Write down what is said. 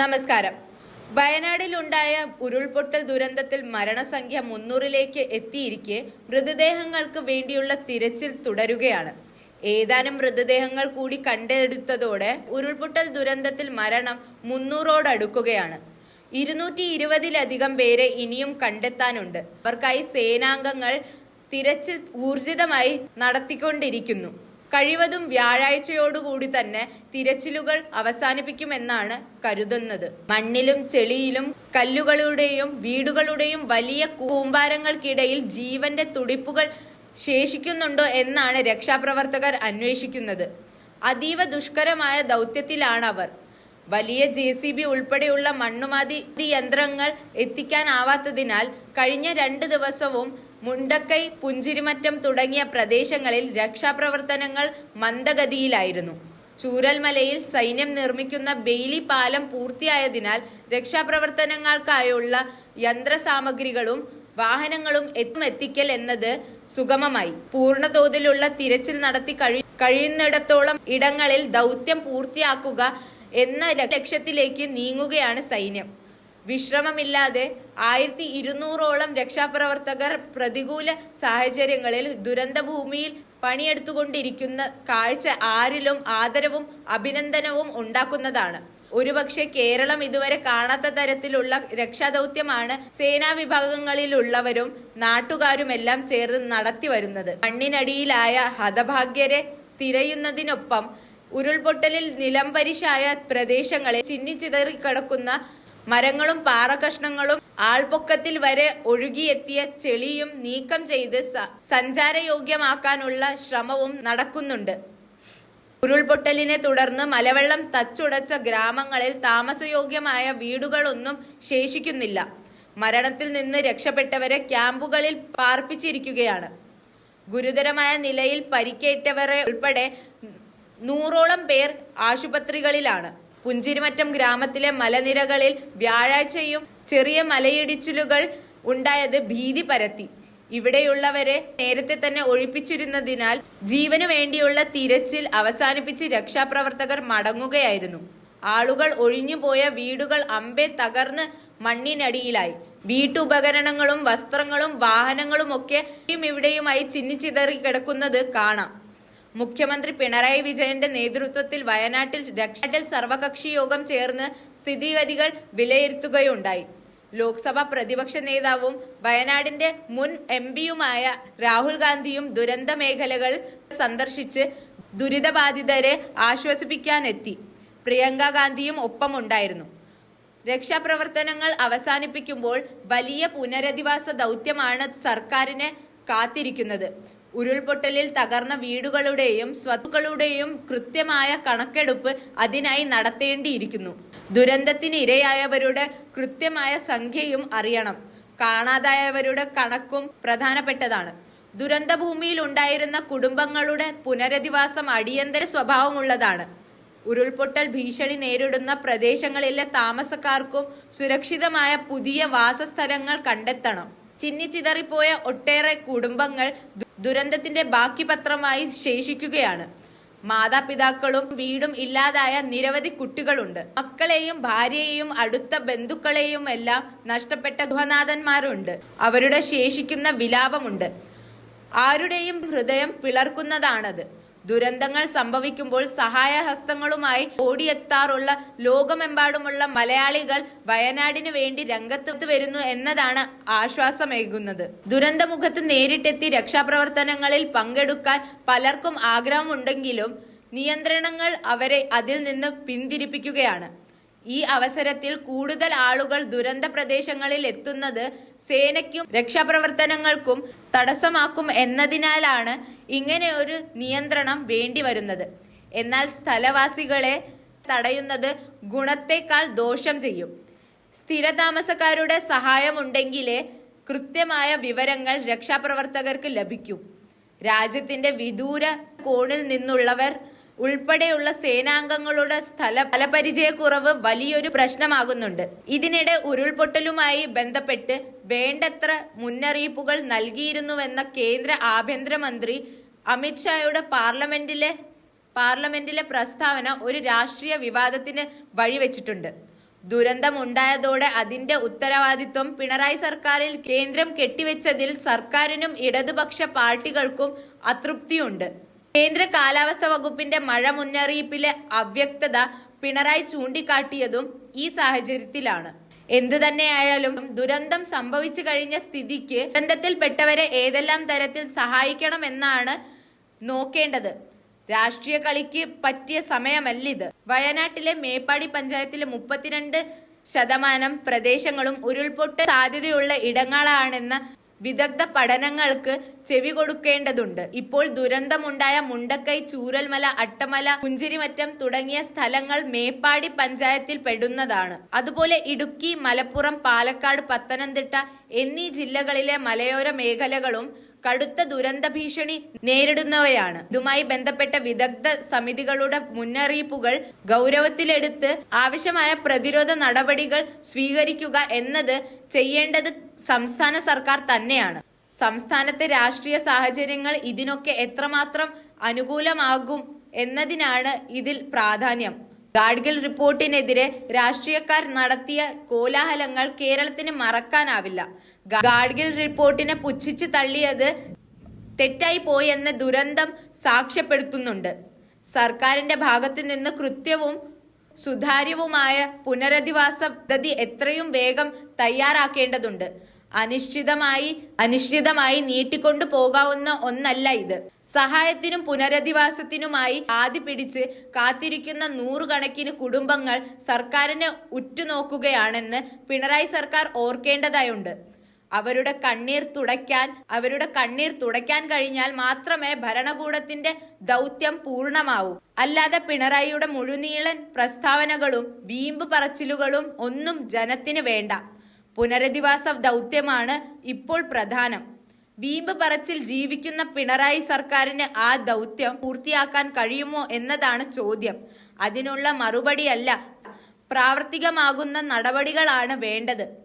നമസ്കാരം. വയനാടിലുണ്ടായ ഉരുൾപൊട്ടൽ ദുരന്തത്തിൽ മരണസംഖ്യ മുന്നൂറിലേക്ക് എത്തിയിരിക്കെ മൃതദേഹങ്ങൾക്ക് വേണ്ടിയുള്ള തിരച്ചിൽ തുടരുകയാണ്. ഏതാനും മൃതദേഹങ്ങൾ കൂടി കണ്ടെടുത്തതോടെ ഉരുൾപൊട്ടൽ ദുരന്തത്തിൽ മരണം മുന്നൂറോടടുക്കുകയാണ് ഇരുന്നൂറ്റി ഇരുപതിലധികം പേരെ ഇനിയും കണ്ടെത്താനുണ്ട്. അവർക്കായി സേനാംഗങ്ങൾ തിരച്ചിൽ ഊർജിതമായി നടത്തിക്കൊണ്ടിരിക്കുന്നു. കഴിവതും വ്യാഴാഴ്ചയോടുകൂടി തന്നെ തിരച്ചിലുകൾ അവസാനിപ്പിക്കുമെന്നാണ് കരുതുന്നത്. മണ്ണിലും ചെളിയിലും കല്ലുകളുടെയും വീടുകളുടെയും വലിയ കൂമ്പാരങ്ങൾക്കിടയിൽ ജീവന്റെ തുടിപ്പുകൾ ശേഷിക്കുന്നുണ്ടോ എന്നാണ് രക്ഷാപ്രവർത്തകർ അന്വേഷിക്കുന്നത്. അതീവ ദുഷ്കരമായ ദൗത്യത്തിലാണ് അവർ വലിയ ജെ സി ബി ഉൾപ്പെടെയുള്ള മണ്ണുമാതി യന്ത്രങ്ങൾ എത്തിക്കാനാവാത്തതിനാൽ കഴിഞ്ഞ രണ്ട് ദിവസവും മുണ്ടക്കൈ പുഞ്ചിരിമറ്റം തുടങ്ങിയ പ്രദേശങ്ങളിൽ രക്ഷാപ്രവർത്തനങ്ങൾ മന്ദഗതിയിലായിരുന്നു. ചൂരൽമലയിൽ സൈന്യം നിർമ്മിക്കുന്ന ബെയിലി പാലം പൂർത്തിയായതിനാൽ രക്ഷാപ്രവർത്തനങ്ങൾക്കായുള്ള യന്ത്രസാമഗ്രികളും വാഹനങ്ങളും എത്തും എത്തിക്കൽ എന്നത് സുഗമമായി. പൂർണതോതിലുള്ള തിരച്ചിൽ നടത്തി കഴി കഴിയുന്നിടത്തോളം ഇടങ്ങളിൽ ദൗത്യം പൂർത്തിയാക്കുക എന്ന ലക്ഷ്യത്തിലേക്ക് നീങ്ങുകയാണ് സൈന്യം. വിശ്രമമില്ലാതെ ആയിരത്തി ഇരുന്നൂറോളം രക്ഷാപ്രവർത്തകർ പ്രതികൂല സാഹചര്യങ്ങളിൽ ദുരന്തഭൂമിയിൽ പണിയെടുത്തുകൊണ്ടിരിക്കുന്ന കാഴ്ച ആരിലും ആദരവും അഭിനന്ദനവും ഉണ്ടാക്കുന്നതാണ്. ഒരുപക്ഷെ കേരളം ഇതുവരെ കാണാത്ത തരത്തിലുള്ള രക്ഷാദൗത്യമാണ് സേനാ വിഭാഗങ്ങളിലുള്ളവരും നാട്ടുകാരുമെല്ലാം ചേർന്ന് നടത്തി വരുന്നത്. മണ്ണിനടിയിലായ ഹതഭാഗ്യരെ തിരയുന്നതിനൊപ്പം ഉരുൾപൊട്ടലിൽ നിലംപരിശായ പ്രദേശങ്ങളിൽ ചിന്നിച്ചിതറിക്കിടക്കുന്ന മരങ്ങളും പാറകഷ്ണങ്ങളും ആൾപൊക്കത്തിൽ വരെ ഒഴുകിയെത്തിയ ചെളിയും നീക്കം ചെയ്ത് സഞ്ചാരയോഗ്യമാക്കാനുള്ള ശ്രമവും നടക്കുന്നുണ്ട്. ഉരുൾപൊട്ടലിനെ തുടർന്ന് മലവെള്ളം തച്ചുടച്ച ഗ്രാമങ്ങളിൽ താമസയോഗ്യമായ വീടുകളൊന്നും ശേഷിക്കുന്നില്ല. മരണത്തിൽ നിന്ന് രക്ഷപ്പെട്ടവരെ ക്യാമ്പുകളിൽ പാർപ്പിച്ചിരിക്കുകയാണ്. ഗുരുതരമായ നിലയിൽ പരിക്കേറ്റവരെ ഉൾപ്പെടെ നൂറോളം പേർ ആശുപത്രികളിലാണ്. പുഞ്ചിരിമറ്റം ഗ്രാമത്തിലെ മലനിരകളിൽ വ്യാഴാഴ്ചയും ചെറിയ മലയിടിച്ചിലുകൾ ഉണ്ടായത് ഭീതി പരത്തി. ഇവിടെയുള്ളവരെ നേരത്തെ തന്നെ ഒഴിപ്പിച്ചിരുന്നതിനാൽ ജീവനു വേണ്ടിയുള്ള തിരച്ചിൽ അവസാനിപ്പിച്ച് രക്ഷാപ്രവർത്തകർ മടങ്ങുകയായിരുന്നു. ആളുകൾ ഒഴിഞ്ഞുപോയ വീടുകൾ അമ്പെ തകർന്ന് മണ്ണിനടിയിലായി. വീട്ടുപകരണങ്ങളും വസ്ത്രങ്ങളും വാഹനങ്ങളും ഒക്കെ ഇവിടെയുമായി ചിന്നിച്ചിതറി കിടക്കുന്നത് കാണാം. മുഖ്യമന്ത്രി പിണറായി വിജയന്റെ നേതൃത്വത്തിൽ വയനാട്ടിൽ രക്ഷാട്ടിൽ സർവകക്ഷി യോഗം ചേർന്ന് സ്ഥിതിഗതികൾ വിലയിരുത്തുകയുണ്ടായി. ലോക്സഭാ പ്രതിപക്ഷ നേതാവും വയനാടിന്റെ മുൻ എം പിയുമായ രാഹുൽ ഗാന്ധിയും ദുരന്ത മേഖലകൾ സന്ദർശിച്ച് ദുരിതബാധിതരെ ആശ്വസിപ്പിക്കാനെത്തി. പ്രിയങ്ക ഗാന്ധിയും ഒപ്പമുണ്ടായിരുന്നു. രക്ഷാപ്രവർത്തനങ്ങൾ അവസാനിപ്പിക്കുമ്പോൾ വലിയ പുനരധിവാസ ദൗത്യമാണ് സർക്കാരിനെ കാത്തിരിക്കുന്നത്. ഉരുൾപൊട്ടലിൽ തകർന്ന വീടുകളുടെയും സ്വത്തുക്കളുടെയും കൃത്യമായ കണക്കെടുപ്പ് അതിനായി നടത്തേണ്ടിയിരിക്കുന്നു. ദുരന്തത്തിന് ഇരയായവരുടെ കൃത്യമായ സംഖ്യയും അറിയണം. കാണാതായവരുടെ കണക്കും പ്രധാനപ്പെട്ടതാണ്. ദുരന്തഭൂമിയിൽ ഉണ്ടായിരുന്ന കുടുംബങ്ങളുടെ പുനരധിവാസം അടിയന്തര സ്വഭാവമുള്ളതാണ്. ഉരുൾപൊട്ടൽ ഭീഷണി നേരിടുന്ന പ്രദേശങ്ങളിലെ താമസക്കാർക്കും സുരക്ഷിതമായ പുതിയ വാസസ്ഥലങ്ങൾ കണ്ടെത്തണം. ചിന്നിച്ചിതറിപ്പോയ ഒട്ടേറെ കുടുംബങ്ങൾ ദുരന്തത്തിന്റെ ബാക്കി പത്രമായി ശേഷിക്കുകയാണ്. മാതാപിതാക്കളും വീടും ഇല്ലാതായ നിരവധി കുട്ടികളുണ്ട്. മക്കളെയും ഭാര്യയെയും അടുത്ത ബന്ധുക്കളെയും എല്ലാം നഷ്ടപ്പെട്ട ഗുഹനാഥന്മാരുണ്ട്. അവരുടെ ശേഷിക്കുന്ന വിലാപമുണ്ട്. ആരുടെയും ഹൃദയം പിളർക്കുന്നതാണത്. ദുരന്തങ്ങൾ സംഭവിക്കുമ്പോൾ സഹായഹസ്തങ്ങളുമായി ഓടിയെത്താറുള്ള ലോകമെമ്പാടുമുള്ള മലയാളികൾ വയനാടിന് വേണ്ടി രംഗത്ത് വരുന്നു എന്നതാണ് ആശ്വാസമേകുന്നത്. ദുരന്തമുഖത്ത് നേരിട്ടെത്തി രക്ഷാപ്രവർത്തനങ്ങളിൽ പങ്കെടുക്കാൻ പലർക്കും ആഗ്രഹമുണ്ടെങ്കിലും നിയന്ത്രണങ്ങൾ അവരെ അതിൽ നിന്ന് പിന്തിരിപ്പിക്കുകയാണ്. ഈ അവസരത്തിൽ കൂടുതൽ ആളുകൾ ദുരന്ത പ്രദേശങ്ങളിൽ എത്തുന്നത് സേനയ്ക്കും രക്ഷാപ്രവർത്തനങ്ങൾക്കും തടസ്സമാക്കും എന്നതിനാലാണ് ഇങ്ങനെ ഒരു നിയന്ത്രണം വേണ്ടി വരുന്നത്. എന്നാൽ സ്ഥലവാസികളെ തടയുന്നത് ഗുണത്തേക്കാൾ ദോഷം ചെയ്യും. സ്ഥിരതാമസക്കാരുടെ സഹായമുണ്ടെങ്കിലേ കൃത്യമായ വിവരങ്ങൾ രക്ഷാപ്രവർത്തകർക്ക് ലഭിക്കൂ. രാജ്യത്തിന്റെ വിദൂര കോണിൽ നിന്നുള്ളവർ ഉൾപ്പെടെയുള്ള സേനാംഗങ്ങളുടെ സ്ഥല ഫലപരിചയക്കുറവ് വലിയൊരു പ്രശ്നമാകുന്നുണ്ട്. ഇതിനിടെ ഉരുൾപൊട്ടലുമായി ബന്ധപ്പെട്ട് വേണ്ടത്ര മുന്നറിയിപ്പുകൾ നൽകിയിരുന്നുവെന്ന കേന്ദ്ര ആഭ്യന്തരമന്ത്രി അമിത്ഷായുടെ പാർലമെന്റിലെ പാർലമെന്റിലെ പ്രസ്താവന ഒരു രാഷ്ട്രീയ വിവാദത്തിന് വഴിവെച്ചിട്ടുണ്ട്. ദുരന്തമുണ്ടായതോടെ അതിന്റെ ഉത്തരവാദിത്വം പിണറായി സർക്കാരിൽ കേന്ദ്രം കെട്ടിവെച്ചതിൽ സർക്കാരിനും ഇടതുപക്ഷ പാർട്ടികൾക്കും അതൃപ്തിയുണ്ട്. കേന്ദ്ര കാലാവസ്ഥ വകുപ്പിന്റെ മഴ മുന്നറിയിപ്പിലെ അവ്യക്തത പിണറായി ചൂണ്ടിക്കാട്ടിയതും ഈ സാഹചര്യത്തിലാണ്. എന്തു തന്നെയായാലും ദുരന്തം സംഭവിച്ചു കഴിഞ്ഞ സ്ഥിതിക്ക് ദുരന്തത്തിൽപ്പെട്ടവരെ ഏതെല്ലാം തരത്തിൽ സഹായിക്കണമെന്നാണ് നോക്കേണ്ടത്. രാഷ്ട്രീയ കളിക്ക് പറ്റിയ സമയമല്ലിത്. വയനാട്ടിലെ മേപ്പാടി പഞ്ചായത്തിലെ മുപ്പത്തിരണ്ട് ശതമാനം പ്രദേശങ്ങളും ഉരുൾപൊട്ട സാധ്യതയുള്ള ഇടങ്ങളാണെന്ന വിദഗ്ധ പഠനങ്ങൾക്ക് ചെവി കൊടുക്കേണ്ടതുണ്ട്. ഇപ്പോൾ ദുരന്തമുണ്ടായ മുണ്ടക്കൈ ചൂരൽമല അട്ടമല കുഞ്ചിരിമറ്റം തുടങ്ങിയ സ്ഥലങ്ങൾ മേപ്പാടി പഞ്ചായത്തിൽ പെടുന്നതാണ്. അതുപോലെ ഇടുക്കി മലപ്പുറം പാലക്കാട് പത്തനംതിട്ട എന്നീ ജില്ലകളിലെ മലയോര മേഖലകളും കടുത്ത ദുരന്ത ഭീഷണി നേരിടുന്നവയാണ്. ഇതുമായി ബന്ധപ്പെട്ട വിദഗ്ധ സമിതികളുടെ മുന്നറിയിപ്പുകൾ ഗൗരവത്തിലെടുത്ത് ആവശ്യമായ പ്രതിരോധ നടപടികൾ സ്വീകരിക്കുക എന്നത് ചെയ്യേണ്ടത് സംസ്ഥാന സർക്കാർ തന്നെയാണ്. സംസ്ഥാനത്തെ രാഷ്ട്രീയ സാഹചര്യങ്ങൾ ഇതിനൊക്കെ എത്രമാത്രം അനുകൂലമാകും എന്നതിനാണ് ഇതിൽ പ്രാധാന്യം. ഗാഡ്ഗിൽ റിപ്പോർട്ടിനെതിരെ രാഷ്ട്രീയക്കാർ നടത്തിയ കോലാഹലങ്ങൾ കേരളത്തിന് മറക്കാനാവില്ല. ഗാഡ്ഗിൽ റിപ്പോർട്ടിനെ പുച്ഛിച്ച് തള്ളിയത് തെറ്റായി പോയെന്ന ദുരന്തം സാക്ഷ്യപ്പെടുത്തുന്നുണ്ട്. സർക്കാരിന്റെ ഭാഗത്ത് നിന്ന് കൃത്യവും സുതാര്യവുമായ പുനരധിവാസ പദ്ധതി എത്രയും വേഗം തയ്യാറാക്കേണ്ടതുണ്ട്. അനിശ്ചിതമായി അനിശ്ചിതമായി നീട്ടിക്കൊണ്ടു പോകാവുന്ന ഒന്നല്ല ഇത്. സഹായത്തിനും പുനരധിവാസത്തിനുമായി ആദ്യ പിടിച്ച് കാത്തിരിക്കുന്ന നൂറുകണക്കിന് കുടുംബങ്ങൾ സർക്കാരിനെ ഉറ്റുനോക്കുകയാണെന്ന് പിണറായി സർക്കാർ ഓർക്കേണ്ടതായുണ്ട്. അവരുടെ കണ്ണീർ തുടയ്ക്കാൻ അവരുടെ കണ്ണീർ തുടയ്ക്കാൻ കഴിഞ്ഞാൽ മാത്രമേ ഭരണകൂടത്തിന്റെ ദൗത്യം പൂർണമാവൂ. അല്ലാതെ പിണറായിയുടെ മുഴുനീളൻ പ്രസ്താവനകളും വീമ്പ് പറച്ചിലുകളും ഒന്നും ജനത്തിന് വേണ്ട. പുനരധിവാസ ദൗത്യമാണ് ഇപ്പോൾ പ്രധാനം. വീമ്പ് പറച്ചിൽ ജീവിക്കുന്ന പിണറായി സർക്കാരിന് ആ ദൗത്യം പൂർത്തിയാക്കാൻ കഴിയുമോ എന്നതാണ് ചോദ്യം. അതിനുള്ള മറുപടിയല്ല പ്രാവർത്തികമാകുന്ന നടപടികളാണ് വേണ്ടത്.